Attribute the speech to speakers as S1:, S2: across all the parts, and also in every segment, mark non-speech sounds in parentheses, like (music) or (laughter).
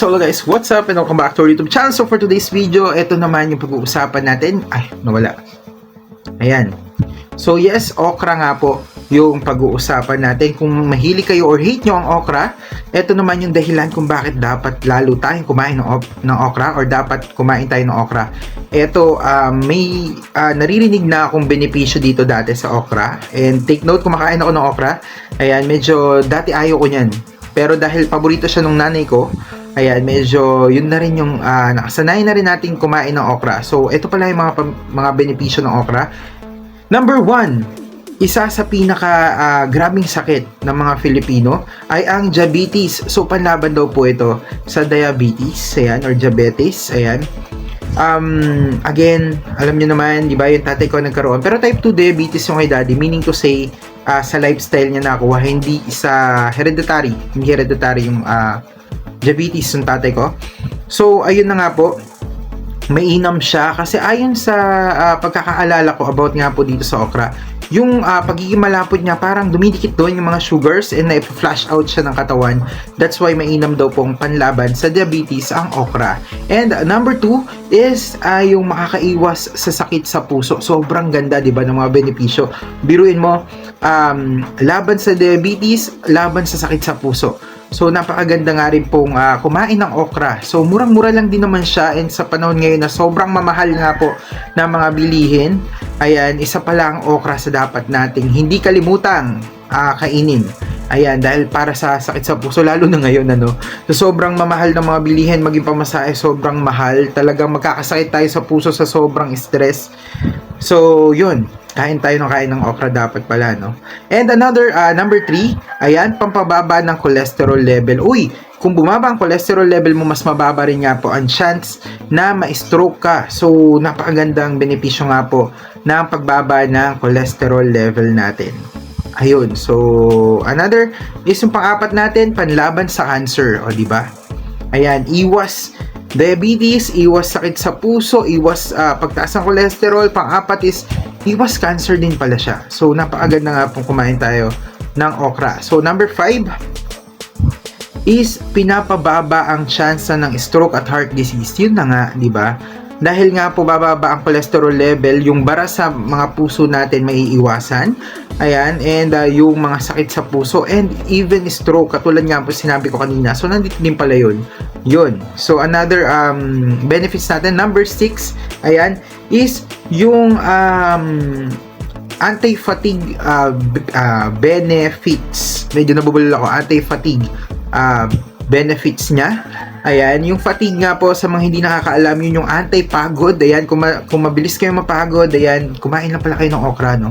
S1: So hello guys, what's up and welcome back to our YouTube channel. So for today's video, ito naman yung pag-uusapan natin. Ay, nawala. Ayan. So yes, okra nga po yung pag-uusapan natin. Kung mahili kayo or hate nyo ang okra, ito naman yung dahilan kung bakit dapat lalo tayong kumain ng, ng okra or dapat kumain tayo ng okra. Ito, um, may ah, naririnig na akong benepisyo dito dati sa okra. And take note, kumakain ako ng okra. Ayan, medyo dati ayaw ko niyan. Pero dahil paborito siya nung nanay ko, ayan, medyo yun na rin yung ah, nakasanayan na rin natin kumain ng okra. So, ito pala yung mga, mga benepisyo ng okra. Number one, isa sa pinaka ah, grabing sakit ng mga Filipino ay ang diabetes. So, panlaban daw po ito sa diabetes, ayan, or diabetes, ayan. Um, again, alam niyo naman, di ba, yung tatay ko nagkaroon. Pero type 2 diabetes yung kay daddy, meaning to say, ah, sa lifestyle niya nakuha, hindi sa hereditary, hindi hereditary yung ah, diabetes ng tatay ko. So, ayun na nga po, mainam siya kasi ayon sa ah, pagkakaalala ko about nga po dito sa okra, yung ah, pagiging malapot niya parang dumidikit doon yung mga sugars and na-flash out siya ng katawan. That's why mainam daw pong panlaban sa diabetes ang okra. And ah, number two is ah, yung makakaiwas sa sakit sa puso. Sobrang ganda, di ba, ng mga benepisyo. Biruin mo, um, laban sa diabetes, laban sa sakit sa puso. So napakaganda nga rin pong ah, kumain ng okra. So murang-mura lang din naman siya and sa panahon ngayon na sobrang mamahal nga po ng mga bilihin. Ayan, isa pa lang okra sa dapat nating hindi kalimutang ah, kainin. Ayan, dahil para sa sakit sa puso, lalo na ngayon, ano. So, sobrang mamahal ng mga bilihin, maging pamasahe, sobrang mahal. Talagang magkakasakit tayo sa puso sa sobrang stress. So, yun. Kain tayo ng kain ng okra dapat pala, no? And another, ah, number 3, ayan, pampababa ng cholesterol level. Uy, kung bumaba ang cholesterol level mo, mas mababa rin nga po ang chance na ma-stroke ka. So, napakagandang benepisyo nga po ng pagbaba ng cholesterol level natin. Ayun, so another is yung pang-apat natin, panlaban sa cancer, o di ba? Ayan, iwas diabetes, iwas sakit sa puso, iwas ah, pagtaas ng cholesterol, pang-apat is iwas cancer din pala siya. So napakaganda nga pong kumain tayo ng okra. So number 5 is pinapababa ang tsansa ng stroke at heart disease. Yun na nga, di ba? Dahil nga po bababa ang cholesterol level, yung bara sa mga puso natin may iiwasan. Ayan, and uh, yung mga sakit sa puso and even stroke, katulad nga po sinabi ko kanina. So, nandito din pala yun. Yun. So, another um, benefits natin, number 6, ayan, is yung um, anti-fatigue uh, uh, benefits. Medyo nabubulol ako. Anti-fatigue uh, benefits niya. Ayan, yung fatigue nga po sa mga hindi nakakaalam, yun yung anti-pagod. Ayan, kung, ma- kung mabilis kayo mapagod, ayan, kumain lang pala kayo ng okra, no?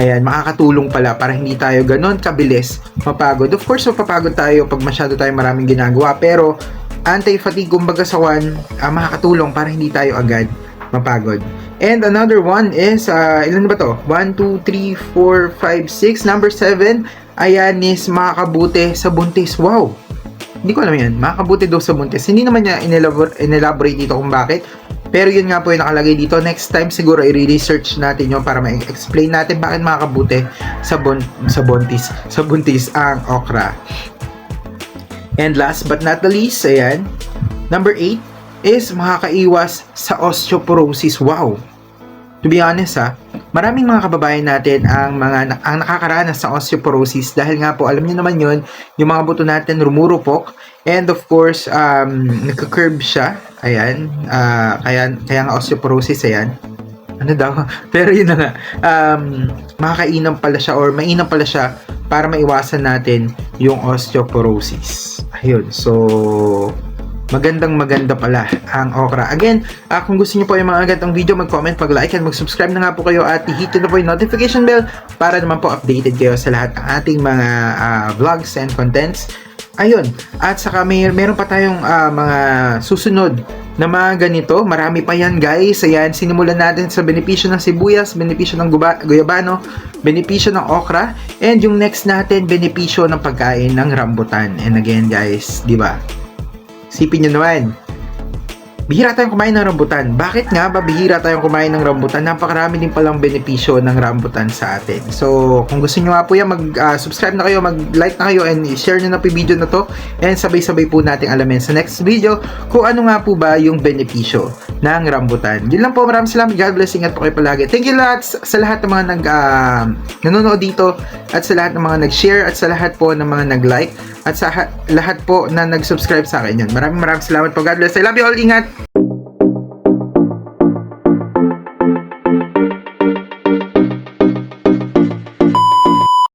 S1: Ayan, makakatulong pala para hindi tayo ganon kabilis mapagod. Of course, mapapagod tayo pag masyado tayo maraming ginagawa, pero anti-fatigue, kumbaga sa one, ah, makakatulong para hindi tayo agad mapagod. And another one is, ah, ilan ba to? 1, 2, 3, 4, 5, 6. Number 7, ayan is makakabuti sa buntis. Wow! Hindi ko alam yan. Makakabuti daw sa buntis. Hindi naman niya inelabor- inelaborate dito kung bakit. Pero yun nga po yung nakalagay dito. Next time siguro i-research natin yun para ma-explain natin bakit makakabuti sa, bun- sa buntis, sa buntis ang okra. And last but not the least, ayan, number 8 is makakaiwas sa osteoporosis. Wow! To be honest ha, maraming mga kababayan natin ang mga ang nakakaranas sa osteoporosis dahil nga po alam niyo naman yun, yung mga buto natin rumurupok and of course um nagka-curve siya. Ayan, ah, kaya kaya nga osteoporosis ayan. Ano daw? (laughs) Pero yun na nga, um, makakainam pala siya or mainam pala siya para maiwasan natin yung osteoporosis. Ayun, so magandang maganda pala ang okra. Again, ah, kung gusto niyo po yung mga agad video, mag-comment, mag-like, and mag-subscribe na nga po kayo at i-hit na po yung notification bell para naman po updated kayo sa lahat ng ating mga ah, vlogs and contents. Ayun, at saka may meron pa tayong ah, mga susunod na mga ganito. Marami pa yan guys. Ayan, sinimulan natin sa benepisyo ng sibuyas, benepisyo ng guba, guyabano, benepisyo ng okra, and yung next natin, benepisyo ng pagkain ng rambutan. And again guys, di ba? Sipin nyo naman, bihira tayong kumain ng rambutan. Bakit nga ba bihira tayong kumain ng rambutan? Napakarami din palang benepisyo ng rambutan sa atin. So, kung gusto nyo nga po yan, mag-subscribe na kayo, mag-like na kayo, and share nyo na po yung video na to. And sabay-sabay po nating alamin sa next video kung ano nga po ba yung benepisyo ng rambutan. Yun lang po, maraming salamat. God bless. Ingat po kayo palagi. Thank you lahat sa lahat ng mga nag, ah, nanonood dito at sa lahat ng mga nag-share at sa lahat po ng mga nag-like at sa ha- lahat po na nag-subscribe sa akin yan. Maraming maraming salamat po. God bless. I love you all. Ingat!